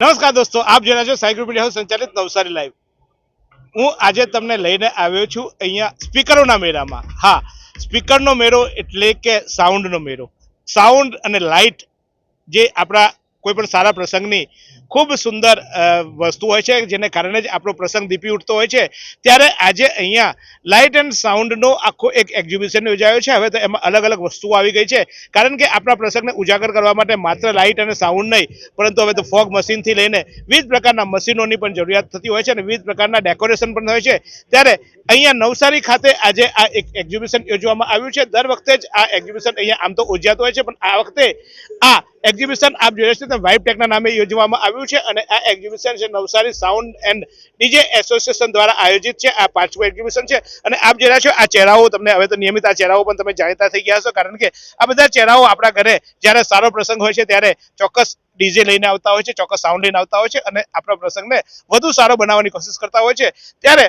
નમસ્કાર દોસ્તો, આપ જોઈ રહ્યા છો સાઈ ગ્રુપ મીડિયા સંચાલિત નવસારી લાઈવ હું આજે તમને લઈને આવ્યો છું અહીંયા સ્પીકરોના મેળામાં. હા, સ્પીકરનો મેળો એટલે કે સાઉન્ડનો મેળો. સાઉન્ડ અને લાઇટ જે આપણા કોઈ પણ સારા પ્રસંગની ખૂબ સુંદર વસ્તુ હોય છે, જેને કારણે જ આપણો પ્રસંગ દીપી ઉઠતો હોય છે. ત્યારે આજે અહીંયા લાઇટ એન્ડ સાઉન્ડનો આખો એક એક્ઝિબિશન યોજાયો છે. હવે તો એમાં અલગ અલગ વસ્તુઓ આવી ગઈ છે. કારણ કે આપણા પ્રસંગને ઉજાગર કરવા માટે માત્ર લાઇટ અને સાઉન્ડ નહીં, પરંતુ હવે તો ફોગ મશીનથી લઈને વિવિધ પ્રકારના મશીનોની પણ જરૂરિયાત થતી હોય છે અને વિવિધ પ્રકારના ડેકોરેશન પણ હોય છે. ત્યારે અહીંયા નવસારી ખાતે આજે આ એક એક્ઝિબિશન યોજવામાં આવ્યું છે. દર વખતે જ આ એક્ઝિબિશન અહીંયા આમ તો ઉજવાતું હોય છે, પણ આ વખતે આ એક્ઝિબિશન આપ જોઈ છો તે વાઇબ ટેકના નામે યોજવામાં આવ્યું છે અને આ એક્ઝિબિશન છે Navsari sound and DJ association દ્વારા આયોજિત છે. આ પાંચમું એક્ઝિબિશન છે અને આપ જોઈ રહ્યા છો આ ચહેરાઓ તમને હવે તો નિયમિત આ ચહેરાઓ પણ તમે જાણીતા થઈ ગયા છો કારણ કે આ બધા ચહેરાઓ આપણા ઘરે જ્યારે સારો પ્રસંગ હોય છે ત્યારે ચોક્કસ ડીજે લઈને આવતા હોય છે, ચોક્કસ સાઉન્ડ લઈને આવતા હોય છે અને આપણા પ્રસંગને વધુ સારો બનાવવાની કોશિશ કરતા હોય છે. ત્યારે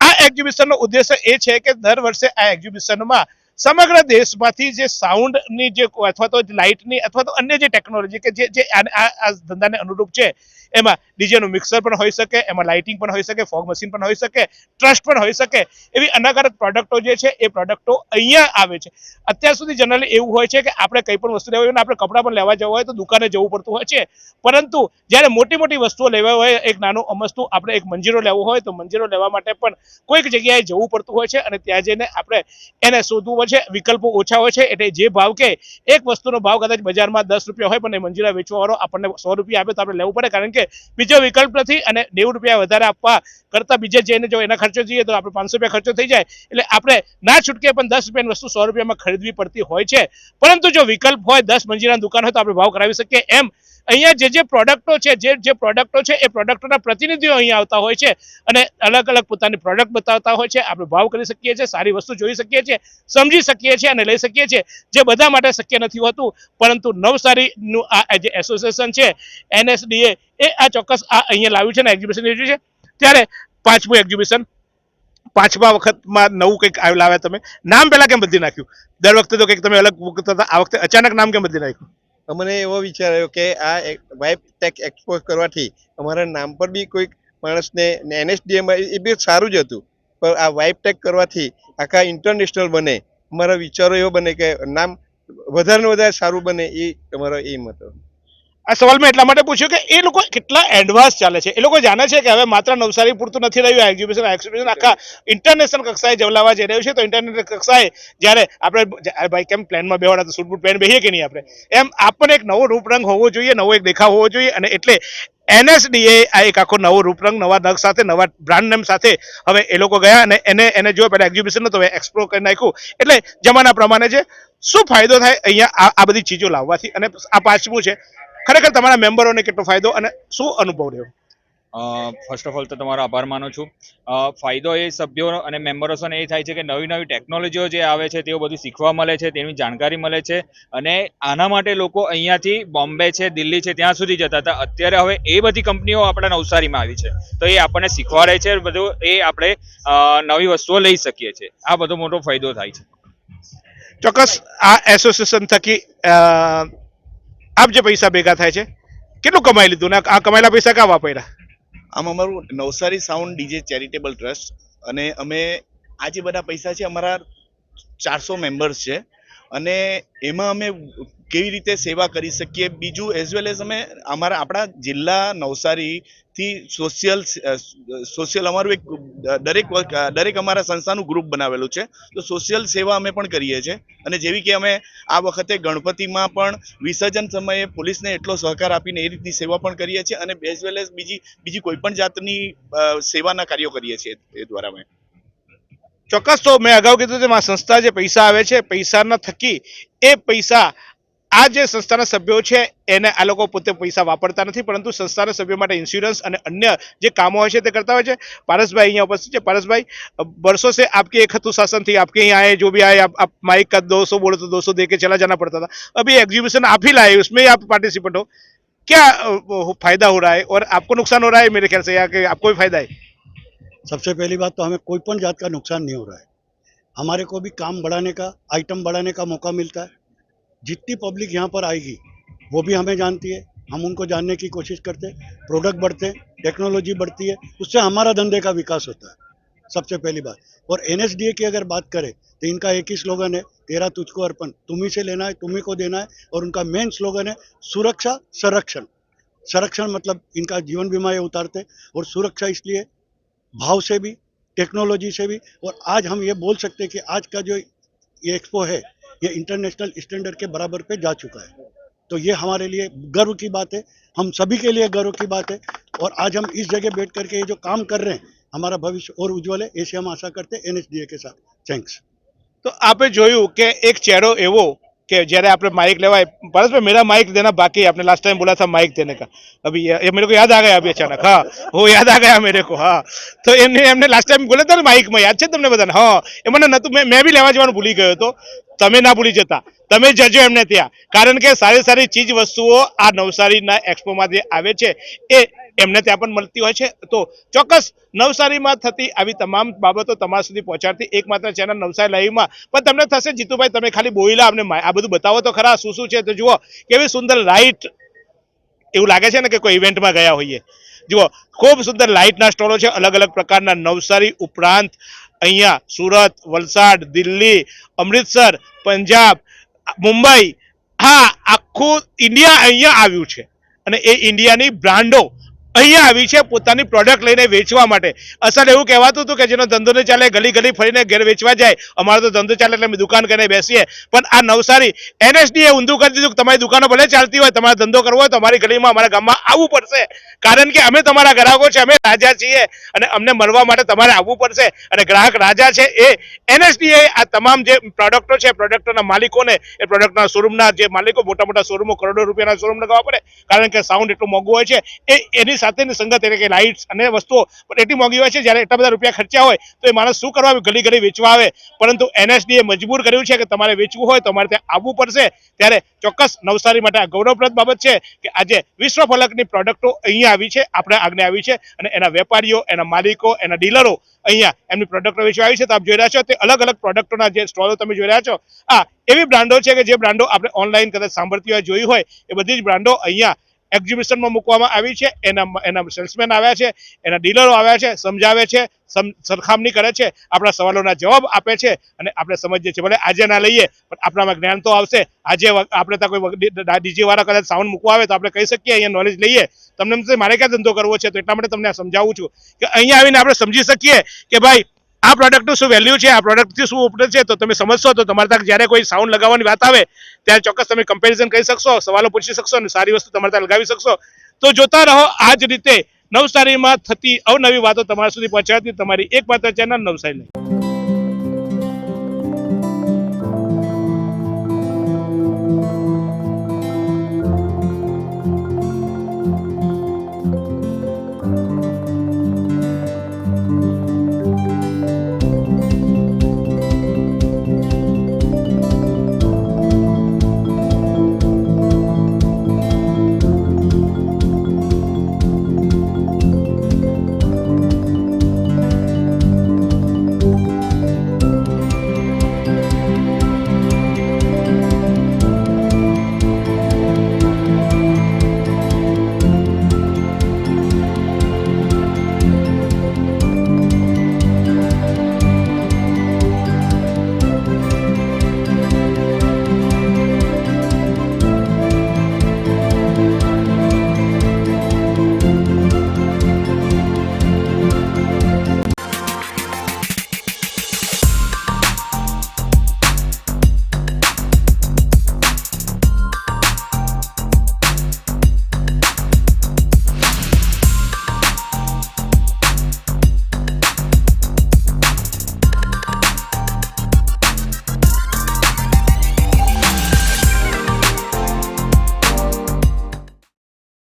આ એક્ઝિબિશનનો ઉદ્દેશ્ય એ છે કે દર વર્ષે આ એક્ઝિબિશનમાં સમગ્ર દેશમાંથી જે સાઉન્ડની જે અથવા તો લાઇટની અથવા તો અન્ય જે ટેકનોલોજી કે જે જે આ ધંધાને અનુરૂપ છે, એમાં ડીજેનું મિક્સર પણ હોઈ શકે, એમાં લાઇટિંગ પણ હોઈ શકે ફોગ મશીન પણ હોઈ શકે ટ્રસ્ટ પણ હોઈ શકે, એવી અનાગત પ્રોડક્ટો જે છે, એ પ્રોડક્ટો અહીંયા આવે છે. અત્યાર સુધી જનરલી એવું હોય છે કે આપણે કંઈ પણ વસ્તુ લેવા હોય આપણે કપડાં પણ લેવા જવું હોય તો દુકાને જવું પડતું હોય છે. પરંતુ જ્યારે મોટી મોટી વસ્તુઓ લેવા હોય, એક નાનું અમસ્તું આપણે એક મંજીરો લેવો હોય તો મંજીરો લેવા માટે પણ કોઈક જગ્યાએ જવું પડતું હોય છે અને ત્યાં જઈને આપણે એને શોધવું છે, વિકલ્પો ઓછા હોય છે, એટલે જે ભાવ કે એક વસ્તુનો ભાવ કદાચ બજારમાં દસ રૂપિયા હોય, પણ મંજીરા વેચવાવાળો આપણને સો રૂપિયા આપે તો આપણે લેવું પડે, કારણ કે બીજો વિકલ્પ નથી અને નેવું રૂપિયા વધારે આપવા કરતાં બીજે જઈને જો એના ખર્ચો જઈએ તો આપણે પાંચસો રૂપિયા ખર્ચો થઈ જાય, એટલે આપણે ના છૂટકે પણ દસ રૂપિયાની વસ્તુ સો રૂપિયામાં ખરીદવી પડતી હોય છે. પરંતુ જો વિકલ્પ હોય, દસ મંજીરાની દુકાન હોય તો આપણે ભાવ કરાવી શકીએ, એમ અહીંયા જે જે પ્રોડક્ટો છે, જે જે પ્રોડક્ટો છે, એ પ્રોડક્ટોના પ્રતિનિધિઓ અહીંયા આવતા હોય છે અને અલગ અલગ પોતાની પ્રોડક્ટ બતાવતા હોય છે. આપણે ભાવ કરી શકીએ છીએ, સારી વસ્તુ જોઈ શકીએ છીએ, સમજી શકીએ છીએ અને લઈ શકીએ છીએ, જે બધા માટે શક્ય નથી હોતું. પરંતુ નવસારીનું આ જે એસોસિએશન છે એનએસડીએ એ આ ચોક્કસ આ અહીંયા લાવ્યું છે ને એક્ઝિબિશન યોજ્યું છે. ત્યારે પાંચમું એક્ઝિબિશન પાંચમા વખતમાં નવું કંઈક લાવ્યા તમે. નામ પહેલાં કેમ બદલી નાખ્યું? દર વખતે તો કંઈક તમે અલગ મૂકતા હતા, આ વખતે અચાનક નામ કેમ બદલી નાખ્યું? અમને એવો વિચાર આવ્યો કે આ વાઇફ ટેક એક્સપોઝ કરવાથી અમારા નામ પર બી કોઈક માણસને એનએસડીએમ એ બી સારું જ હતું. પણ આ વાઇફ ટેક કરવાથી આખા ઇન્ટરનેશનલ બને. અમારા વિચારો એવો બને કે નામ વધારે ને વધારે સારું બને એ અમારો એમ હતો. આ સવાલ મેં એટલા માટે પૂછ્યું કે એ લોકો કેટલા એડવાન્સ ચાલે છે. એ લોકો જાણે છે કે હવે માત્ર નવસારી પૂરતું નથી રહ્યું, આ એક્ઝિબિશન એક્ઝિબિશન આખા ઇન્ટરનેશનલ કક્ષાએ જવલાવા જઈ રહ્યું છે. તો ઇન્ટરનેશનલ કક્ષાએ જ્યારે આપણે ભાઈ કેમ પ્લેનમાં બેવાડા તો સૂટ પ્લેન બેહીએ કે નહીં આપણે? એમ આપણને એક નવો રૂપરંગ હોવો જોઈએ, નવો એક દેખાવ હોવો જોઈએ અને એટલે એનએસડીએ આ એક આખો નવો રૂપરંગ, નવા નગ સાથે, નવા બ્રાન્ડ નેમ સાથે હવે એ લોકો ગયા અને એને એને જો પહેલાં એક્ઝિબિશન તો હવે એક્સપ્લોર કરી નાખ્યું. એટલે જમાના પ્રમાણે છે. શું ફાયદો થાય અહીંયા આ બધી ચીજો લાવવાથી? અને આ પાંચમું છે. ખરેખર તમારા મેમ્બરોને કેટલો ફાયદો અને શું અનુભવ રહ્યો? ફર્સ્ટ ઓફ ઓલ તો તમારો આભાર માનું છું. ફાયદો એ સભ્યો અને મેમ્બરોસોને એ થાય છે કે નવી નવી ટેકનોલોજીઓ જે આવે છે તેઓ બધું શીખવા મળે છે તેની જાણકારી મળે છે અને આના માટે લોકો અહીંયાથી બોમ્બે છે દિલ્હી છે ત્યાં સુધી જતા હતા. અત્યારે હવે એ બધી કંપનીઓ આપણા નવસારીમાં આવી છે. તો એ આપણને શીખવાડે છે બધું એ આપણે નવી વસ્તુઓ લઈ શકીએ છીએ. આ બધો મોટો ફાયદો થાય છે. ચોક્કસ આ એસોસિએશન થકી આપ જે પૈસા ભેગા થાય છે, કેટલું કમાઈ લીધું ને આ કમાયેલા પૈસા કાં વાપર્યા? આમ અમારું Navsari sound DJ charitable trust અને અમે આ જે બધા પૈસા છે, અમારા ચારસો મેમ્બર્સ છે. અને એમાં અમે કેવી રીતે સેવા કરી શકીએ? બીજું એઝ વેલ એઝ અમે અમારા આપણા જિલ્લા નવસારીથી સોશિયલ સોશિયલ અમારું એક દરેક દરેક અમારા સંસ્થાનું ગ્રુપ બનાવેલું છે. તો સોશિયલ સેવા અમે પણ કરીએ છીએ. અને જેવી કે અમે આ વખતે ગણપતિમાં પણ વિસર્જન સમયે પોલીસને એટલો સહકાર આપીને એ રીતની સેવા પણ કરીએ છીએ. અને એઝ વેલ એઝ બીજી બીજી કોઈ પણ જાતની સેવાના કાર્યો કરીએ છીએ એ દ્વારા અમે. ચોક્કસ તો મેં અગાઉ કીધું તેમાં સંસ્થા જે પૈસા આવે છે, પૈસાના થકી એ પૈસા આ જે સંસ્થાના સભ્યો છે, એને આ લોકો પોતે પૈસા વાપરતા નથી, પરંતુ સંસ્થાના સભ્યો માટે ઇન્સ્યોરન્સ અને અન્ય જે કામો હોય છે તે કરતા હોય છે. પારસભાઈ અહીંયા ઉપસ્થિત છે. પારસભાઈ, વર્ષો છે આપકે એક હતું શાસનથી આપકે અહીંયા આए જો બી आए આપ आप माइक का બોલો તો तो દે કે ચલા જાના પડતા હતા. અભી એક્ઝિબિશન एग्जीबिशन आप ही लाए उसमें आप पार्टिसिपेंट हो क्या फायदा हो रहा है और आपको नुकसान हो रहा है मेरे ख्याल से या कि आपको भी फायदा सबसे पहली बात तो हमें कोई पण जात का नुकसान नहीं हो रहा है। हमारे को भी काम बढ़ाने का, आइटम बढ़ाने का मौका मिलता है। जितनी पब्लिक यहाँ पर आएगी, वो भी हमें जानती है। हम उनको जानने की कोशिश करते हैं। प्रोडक्ट बढ़ते हैं, टेक्नोलॉजी बढ़ती है, उससे हमारा धंधे का विकास होता है। सबसे पहली बात। और एन की अगर बात करें तो इनका एक ही स्लोगन है, तेरा तुझको अर्पण। तुम्ही से लेना है तुम्ही को देना है, और उनका मेन स्लोगन है, सुरक्षा, संरक्षण। संरक्षण मतलब इनका जीवन बीमा ये उतारते और सुरक्षा इसलिए भाव से भी टेक्नोलॉजी से भी और आज हम ये बोल सकते हैं कि आज का जो ये एक्सपो है ये इंटरनेशनल स्टैंडर्ड के बराबर पे जा चुका है तो ये हमारे लिए गर्व की बात है हम सभी के लिए गर्व की बात है और आज हम इस जगह बैठ करके ये जो काम कर रहे हैं हमारा भविष्य और उज्जवल है ऐसे हम आशा करते हैं एनएसडीए के साथ थैंक्स તો આપે જોયું કે એક ચહેરો એવો કે જ્યારે આપણે माइक लेवाए परस भाई मेरा माइक देना बाकी है आपने लास्ट टाइम बोला था माइक देने का अभी ये, ये मेरे को याद आ गया अभी अचानक हाँ वो याद आ गया मेरे को हाँ તો એમને એમને લાસ્ટ ટાઈમ બોલ્યા હતા ને માઇકમાં યાદ છે તમને બધાને હા એ મને નતું મેં મેં બી લેવા જવાનું ભૂલી ગયો હતો તમે ના ભૂલી જતા તમે જજો એમને ત્યાં કારણ કે સારી સારી ચીજ વસ્તુઓ આ નવસારીના એક્સપોમાં જે આવે છે એ એમને ત્યાં પણ મળતી હોય છે. તો ચોક્કસ નવસારીમાં થતી આવી તમામ બાબતો તમારા સુધી પહોંચાડતી એકમાત્ર ચેનલ નવસારી લાઈવમાં. પણ તમને થશે, જીતુભાઈ, તમે ખાલી બોઈલા અમને આ બધું બતાવો તો ખરા, શું શું છે? તો જુઓ, કેવી સુંદર લાઇટ એવું લાગે છે ને કે કોઈ ઇવેન્ટમાં ગયા હોઈએ. જુઓ, ખૂબ સુંદર લાઇટના સ્ટોલો છે અલગ અલગ પ્રકારના નવસારી ઉપરાંત અહીંયા સુરત, વલસાડ, દિલ્હી, અમૃતસર, પંજાબ, મુંબઈ. હા, આખું ઇન્ડિયા અહીંયા આવ્યું છે. અને એ ઇન્ડિયાની બ્રાન્ડો અહીંયા આવી છે પોતાની પ્રોડક્ટ લઈને વેચવા માટે. અસલ એવું કહેવાતું હતું કે જેનો ધંધો નહીં ચાલે, ગલી ગલી ફરીને ઘેર વેચવા જાય. અમારો તો ધંધો ચાલે એટલે અમે દુકાન કરીને બેસીએ. પણ આ નવસારી એનએસડીએ ઊંધું કરી દીધું કે તમારી દુકાનો ભલે ચાલતી હોય, તમારે ધંધો કરવો હોય તો અમારી ગલીમાં, અમારા ગામમાં આવવું પડશે. કારણ કે અમે તમારા ગ્રાહકો છે, અમે રાજા છીએ અને અમને મળવા માટે તમારે આવવું પડશે. અને ગ્રાહક રાજા છે એ એનએસડીએ આ તમામ જે પ્રોડક્ટો છે પ્રોડક્ટોના માલિકોને, એ પ્રોડક્ટના શોરૂમના જે માલિકો, મોટા મોટા શોરૂમો કરોડો રૂપિયાના શોરૂમ લગાવવા પડે. કારણ કે સાઉન્ડ એટલું મોંઘું હોય છે, એ એની સાથેની સંગત, એટલે કે લાઇટ્સ અને વસ્તુઓ એટલી મોંઘી હોય છે, જ્યારે એટલા બધા રૂપિયા ખર્ચ્યા હોય, તો એ માણસ શું કરવા ગલી ગલી વેચવા આવે. પરંતુ એનએસડીએ મજબૂર કર્યું છે કે તમારે વેચવું હોય, તો તમારે ત્યાં આવવું પડશે. ત્યારે ચોક્કસ નવસારી માટે ગૌરવપ્રદ બાબત છે કે આજે વિશ્વ ફલકની પ્રોડક્ટો અહીંયા આવી છે, આપણે આગને આવી છે, અને એના વેપારીઓ, એના માલિકો, એના ડીલરો અહીંયા એમની પ્રોડક્ટો વેચવા આવી છે. તો આપ જોઈ રહ્યા છો, તે અલગ અલગ પ્રોડક્ટોના જે સ્ટોલો તમે જોઈ રહ્યા છો, આ એવી બ્રાન્ડો છે કે જે બ્રાન્ડો આપણે ઓનલાઈન કદાચ સાંભળતી હોય, જોઈ હોય, એ બધી જ બ્રાન્ડો અહીંયા એક્ઝિબિશનમાં મૂકવામાં આવી છે. એના એના સેલ્સમેન આવ્યા છે, એના ડીલરો આવ્યા છે, સમજાવે છે સરખામણી કરે છે, આપણા સવાલોના જવાબ આપે છે અને આપણે સમજીએ છીએ. ભલે આજે ના લઈએ, પણ આપણામાં જ્ઞાન તો આવશે. આજે આપણે ત્યાં કોઈ ડીજે વાળા કદાચ સાઉન્ડ મૂકવા આવે તો આપણે કહી શકીએ, અહીંયા નોલેજ લઈએ. તમને મારે ક્યાં ધંધો કરવો છે? તો એટલા માટે તમને સમજાવું છું કે અહીંયા આવીને આપણે સમજી શકીએ કે ભાઈ આ પ્રોડક્ટનું શું વેલ્યુ છે? આ પ્રોડક્ટથી શું ઉપડે છે? તો તમે સમજશો, તો તમારે ત્યાં જ્યારે કોઈ સાઉન્ડ લગાવવાની વાત આવે, ત્યારે ચોક્કસ તમે કમ્પેરિઝન કરી શકશો, સવાલો પૂછી શકશો અને સારી વસ્તુ તમારે ત્યાં લગાવી શકશો. તો જોતા રહો આ જ રીતે નવસારીમાં થતી અવનવી વાતો તમારા સુધી પહોંચાડતી તમારી એકમાત્ર ચેનલ નવસારી.